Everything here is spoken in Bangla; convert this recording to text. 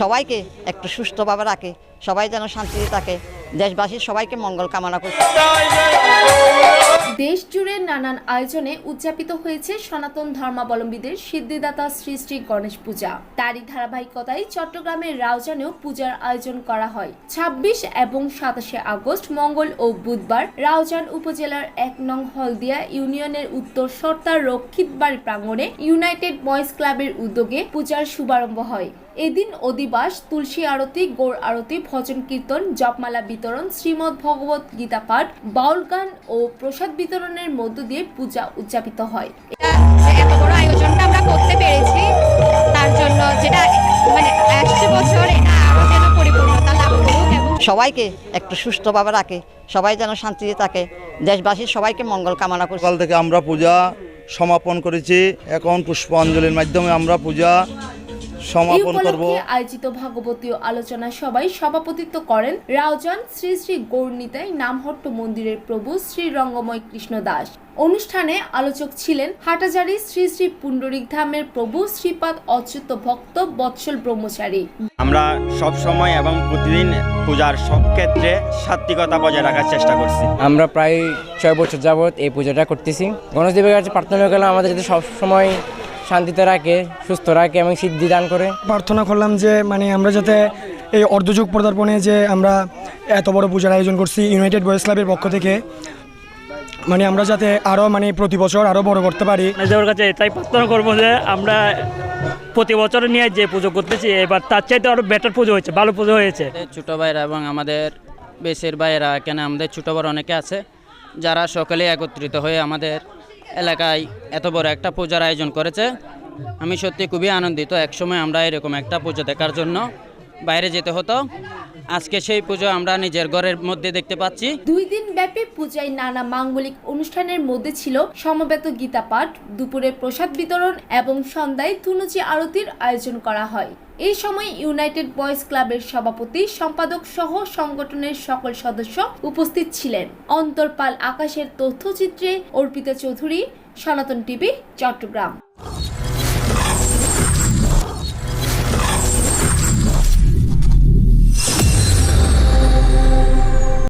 সবাইকে একটু সুস্থভাবে রাখে সবাই যেন শান্তিতে থাকে। দেশবাসীর সবাইকে মঙ্গল কামনা করছি। দেশ জুড়ে নানান আয়োজনে উদযাপিত হয়েছে সনাতন ধর্মাবলম্বীদের সিদ্ধিদাতা শ্রী শ্রী গণেশ পূজা। তারই ধারাবাহিকতায় চট্টগ্রামের রাউজানেও পূজার আয়োজন করা হয়। ২৬ এবং সাতাশে আগস্ট, মঙ্গল ও বুধবার রাউজান উপজেলার এক নং হলদিয়া ইউনিয়নের উত্তর সর্তার রক্ষিত বাড়ি প্রাঙ্গণে ইউনাইটেড বয়েজ ক্লাবের উদ্যোগে পূজার শুভারম্ভ হয়। এদিন অধিবাস, তুলসী আরতি গোড় আরতি, ভজন কীর্তন, জপমালা বিতরণ শ্রীমদ্ ভগবত গীতা পাঠ বাউল গান ও প্রসাদ বিতরণের মধ্য দিয়ে পূজা উদযাপিত হয়। এত বড় আয়োজনটা আমরা করতে পেরেছি তার জন্য যেটা মানে আসছে বছর এটা যেন পরিপূর্ণতা লাভ করুক সবাইকে একটু সুস্থভাবে রাখে সবাই যেন শান্তিতে থাকে দেশবাসীর সবাইকে মঙ্গল কামনা করছি। সকাল থেকে আমরা পূজা সমাপন করেছি এখন পুষ্পাঞ্জলির মাধ্যমে আমরা পূজা সমাপন করব। আয়োজিত ভাগবতীয় আলোচনা সভায় সভাপতিত্ব করেন রাউজান শ্রী শ্রী গৌরনীতাই নামহট্ট মন্দিরের প্রভু শ্রী রঙ্গময় কৃষ্ণ দাস। অনুষ্ঠানে আলোচক ছিলেন হাটাজারি শ্রী শ্রী পুণ্ডরিক ধামের প্রভু শ্রীপাদ অচ্যুত ভক্ত বৎসল ব্রহ্মচারী। আমরা সব সময় এবং প্রতিদিন পূজার সব ক্ষেত্রে সাত্বিকতা বজায় রাখার চেষ্টা করছি। আমরা প্রায় ছয় বছর যাবৎ এই পূজাটা করতেছি। গণেশদেবের কাছে প্রার্থনা করলাম আমাদের যাতে সবসময় শান্তিতে রাখে সুস্থ রাখে এবং সিদ্ধি দান করে। প্রার্থনা করলাম যে মানে আমরা যাতে এই অর্ধযুগ পদার্পণে যে আমরা এত বড় পূজার আয়োজন করছি ইউনাইটেড বয়েজ ক্লাবের পক্ষ থেকে মানে আমরা যাতে আরও মানে প্রতি বছর আরও বড় করতে পারি। মেজর কাছে এটাই প্রার্থনা করব যে আমরা প্রতি বছর নিয়ে যে পুজো করতেছি এবার তার চাইতে আরও বেটার পুজো হয়েছে ভালো পুজো হয়েছে। ছোটো ভাইরা এবং আমাদের বেশের ভাইয়েরা কেন আমাদের ছোটো বড় অনেকে আছে যারা সকলে একত্রিত হয়ে আমাদের এলাকায় এত বড় একটা পূজার আয়োজন করেছে। আমি সত্যি খুবই আনন্দিত। একসময় আমরা এরকম একটা পূজা দেখার জন্য বাইরে যেতে হতো। আজকে সেই পুজো আমরা নিজের ঘরের মধ্যে দেখতে পাচ্ছি। দুই দিন ব্যাপী পূজায় নানা মাঙ্গলিক অনুষ্ঠানের মধ্যে ছিল সমবেত গীতা পাঠ, দুপুরে প্রসাদ বিতরণ এবং সন্ধ্যায় ধুনুচি আরতির আয়োজন করা হয়। এই সময় ইউনাইটেড বয়েজ ক্লাবের সভাপতি, সম্পাদক সহ সংগঠনের সকল সদস্য উপস্থিত ছিলেন। অন্তরপাল আকাশের তথ্যচিত্রে অর্পিতা চৌধুরী, সনাতন টিভি, চট্টগ্রাম।